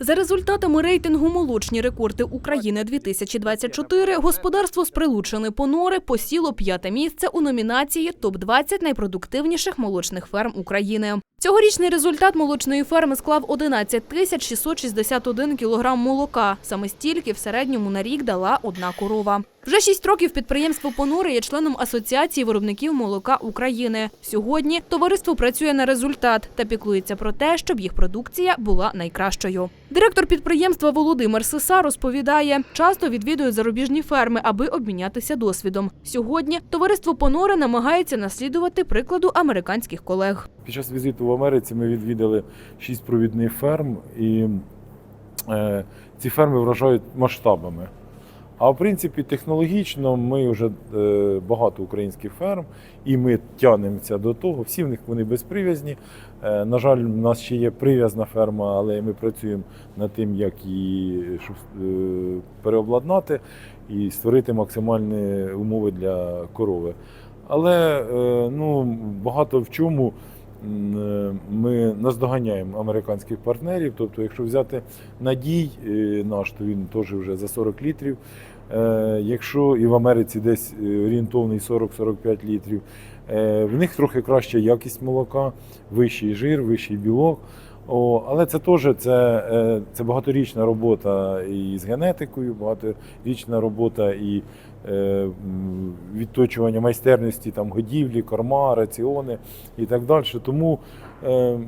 За результатами рейтингу «Молочні рекорди України 2024» господарство з Прилучини Понори посіло п'яте місце у номінації «Топ-20 найпродуктивніших молочних ферм України». Цьогорічний результат молочної ферми склав 11 тисяч 661 кілограм молока. Саме стільки в середньому на рік дала одна корова. Вже шість років підприємство Понори є членом Асоціації виробників молока України. Сьогодні товариство працює на результат та піклується про те, щоб їх продукція була найкращою. Директор підприємства Володимир Сиса розповідає, часто відвідують зарубіжні ферми, аби обмінятися досвідом. Сьогодні товариство Понори намагається наслідувати прикладу американських колег. Під час візиту в Америці ми відвідали шість провідних ферм, і е, ці ферми вражають масштабами. А в принципі, технологічно ми вже е, багато українських ферм, і ми тягнемося до того. Всі в них вони безприв'язні. Е, на жаль, в нас ще є прив'язна ферма, але ми працюємо над тим, як її е, переобладнати і створити максимальні умови для корови. Але ну, багато в чому ми наздоганяємо американських партнерів. Тобто, якщо взяти надій е, наш, то він теж вже за 40 літрів. Е, Якщо і в Америці десь е, орієнтовний 40-45 літрів, е, в них трохи краща якість молока, вищий жир, вищий білок. О, але це теж це, е, це багаторічна робота і з генетикою, багаторічна робота і е, відточування майстерності там, годівлі, корма, раціони і так далі. Тому е,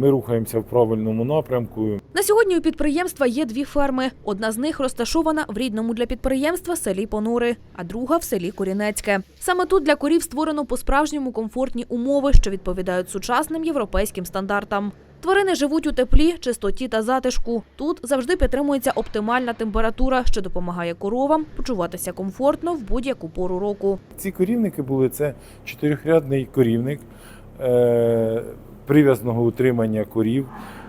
ми рухаємося в правильному напрямку. На сьогодні у підприємства є дві ферми. Одна з них розташована в рідному для підприємства селі Понури, а друга в селі Корінецьке. Саме тут для корів створено по-справжньому комфортні умови, що відповідають сучасним європейським стандартам. Тварини живуть у теплі, чистоті та затишку. Тут завжди підтримується оптимальна температура, що допомагає коровам почуватися комфортно в будь-яку пору року. Ці корівники були це чотирьохрядний корівник е, прив'язного утримання корів.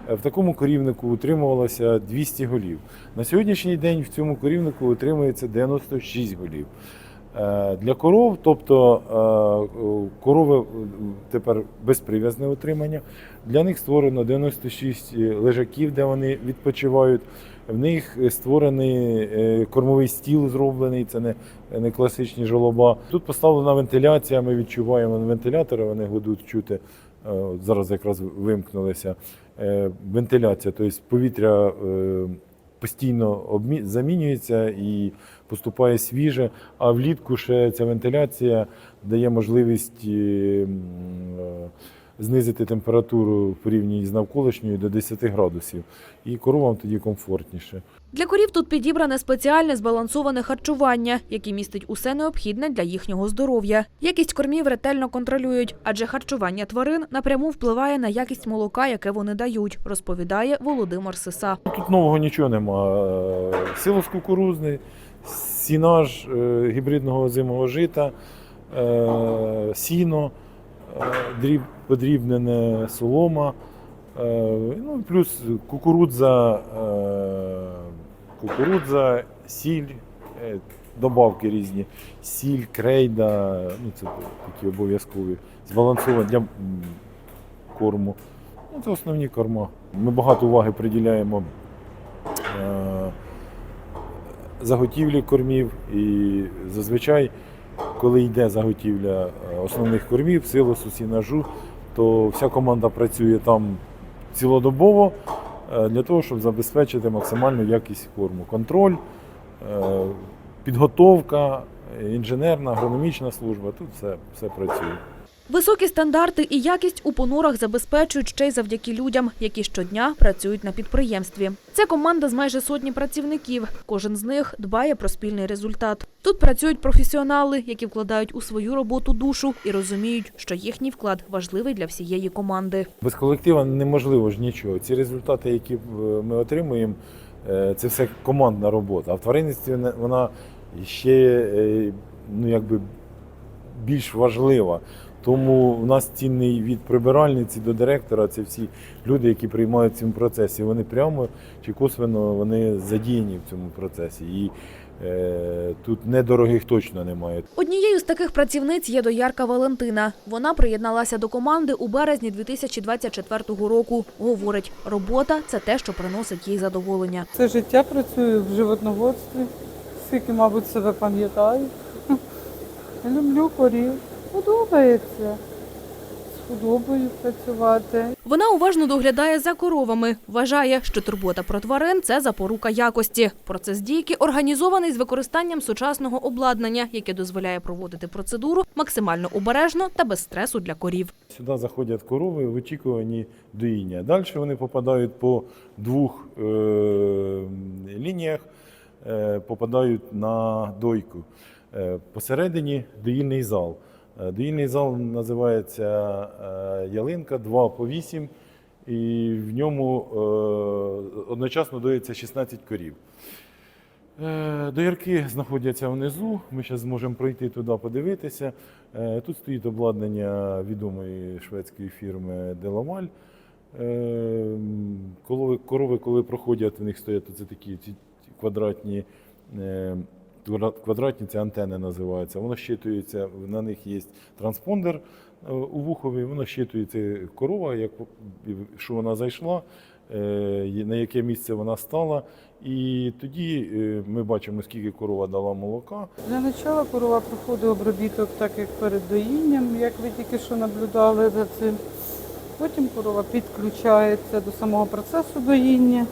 Е, В такому корівнику утримувалося 200 голів. На сьогоднішній день в цьому корівнику утримується 96 голів. Е, Для коров, тобто е, корови е, тепер безприв'язне утримання. Для них створено 96 лежаків, де вони відпочивають. В них створений е, кормовий стіл зроблений, це не, не класичні жолоба. Тут поставлена вентиляція, ми відчуваємо вентилятори, вони годуть чути. Е, Зараз якраз вимкнулися. Е, Вентиляція, тобто повітря е, постійно замінюється і поступає свіже, а влітку ще ця вентиляція дає можливість е, е, знизити температуру в порівнянні з навколишньою до 10 градусів. І коровам тоді комфортніше. Для корів тут підібране спеціальне збалансоване харчування, яке містить усе необхідне для їхнього здоров'я. Якість кормів ретельно контролюють, адже харчування тварин напряму впливає на якість молока, яке вони дають, розповідає Володимир Сиса. Тут нового нічого нема. Е, Силос кукурузний, сінаж е, гібридного озимого жита, е, сіно, е, дріб, подрібнене солома, е, ну, плюс кукурудза, е, кукурудза, сіль, добавки різні, сіль, крейда, ну, це такі обов'язкові, збалансовані для корму. Ну, це основні корма. Ми багато уваги приділяємо заготівлі кормів і зазвичай, коли йде заготівля е, основних кормів, силосу, сінажу, то вся команда працює там цілодобово е, для того, щоб забезпечити максимальну якість корму. Контроль, е, підготовка, інженерна, агрономічна служба, тут все, все працює. Високі стандарти і якість у понорах забезпечують ще й завдяки людям, які щодня працюють на підприємстві. Це команда з майже сотні працівників. Кожен з них дбає про спільний результат. Тут працюють професіонали, які вкладають у свою роботу душу і розуміють, що їхній вклад важливий для всієї команди. Без колектива неможливо ж нічого. Ці результати, які е, ми отримуємо, е, це все командна робота. А в тваринництві вона ще е, ну, якби більш важлива, Тому в нас цінний від прибиральниці до директора це всі люди, які приймають в цьому процесі. Вони прямо чи косвенно вони задіяні в цьому процесі. І е, тут недорогих точно немає. Однією з таких працівниць є доярка Валентина. Вона приєдналася до команди у березні 2024 року. Говорить, робота це те, що приносить їй задоволення. Все життя працюю в животноводстві, скільки, мабуть, себе пам'ятаю. Люблю корів. Подобається. З худобою працювати. Вона уважно доглядає за коровами. Вважає, що турбота про тварин це запорука якості. Процес дійки організований з використанням сучасного обладнання, яке дозволяє проводити процедуру максимально обережно та без стресу для корів. Сюди заходять корови в очікуванні доїння. Далі вони попадають по двох е, лініях, е, попадають на дойку. Е, посередині доїльний зал. Е, Доїльний зал називається е, ялинка 2 по 8, і в ньому е, одночасно доїться 16 корів. Доярки знаходяться внизу. Ми зараз зможемо пройти туди, подивитися. Тут стоїть обладнання відомої шведської фірми Деламаль. Корови, коли проходять, у них стоять це такі квадратні, квадра- квадратні це антени називаються. Воно щитується, на них є транспондер е, у вухові, воно щитується корова, як, що вона зайшла, е, на яке місце вона стала. І тоді е, ми бачимо, скільки корова дала молока. Для начала корова проходить обробіток, так як перед доїнням, як ви тільки що наблюдали за цим. Потім корова підключається до самого процесу доїння.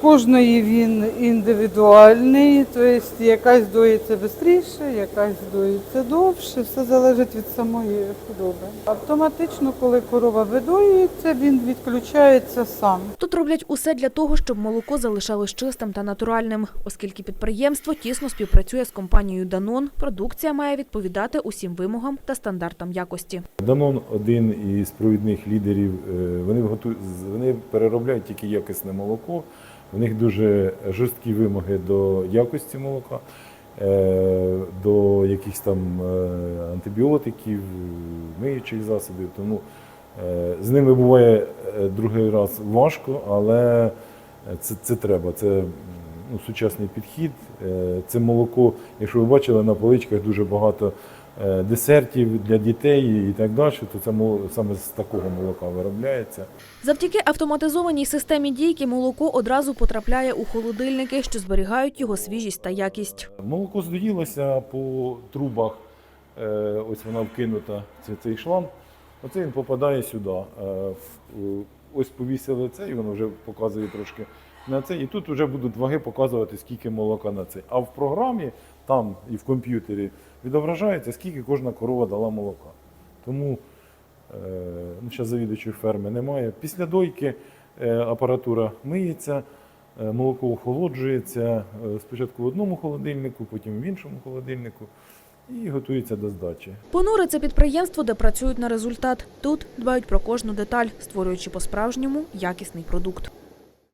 Кожної він індивідуальний, тобто якась доїться швидше, якась доїться довше, все залежить від самої худоби. Автоматично, коли корова видоюється, він відключається сам. Тут роблять усе для того, щоб молоко залишалось чистим та натуральним. Оскільки підприємство тісно співпрацює з компанією Данон, продукція має відповідати усім вимогам та стандартам якості. Данон один із провідних лідерів. е, Вони готують, вони переробляють тільки якісне молоко. У них дуже жорсткі вимоги до якості молока, е, до якихось там е, антибіотиків, миючих засобів. Тому е, з ними буває другий раз важко, але це, це треба. Це ну, сучасний підхід. Це молоко, якщо ви бачили на поличках дуже багато десертів для дітей і так далі, то це саме з такого молока виробляється. Завдяки автоматизованій системі дійки молоко одразу потрапляє у холодильники, що зберігають його свіжість та якість. Молоко здоїлося по трубах, е, ось вона вкинута, цей шланг. Оце він попадає сюди. Ось повісили це, і воно вже показує трошки на це. І тут вже будуть ваги показувати, скільки молока на це. А в програмі, там і в комп'ютері відображається, скільки кожна корова дала молока. Тому е, ну, зараз завідувачої ферми немає. Після дойки е, апаратура миється, е, молоко охолоджується спочатку в одному холодильнику, потім в іншому холодильнику і готується до здачі. Понуре – це підприємство, де працюють на результат. Тут дбають про кожну деталь, створюючи по-справжньому якісний продукт.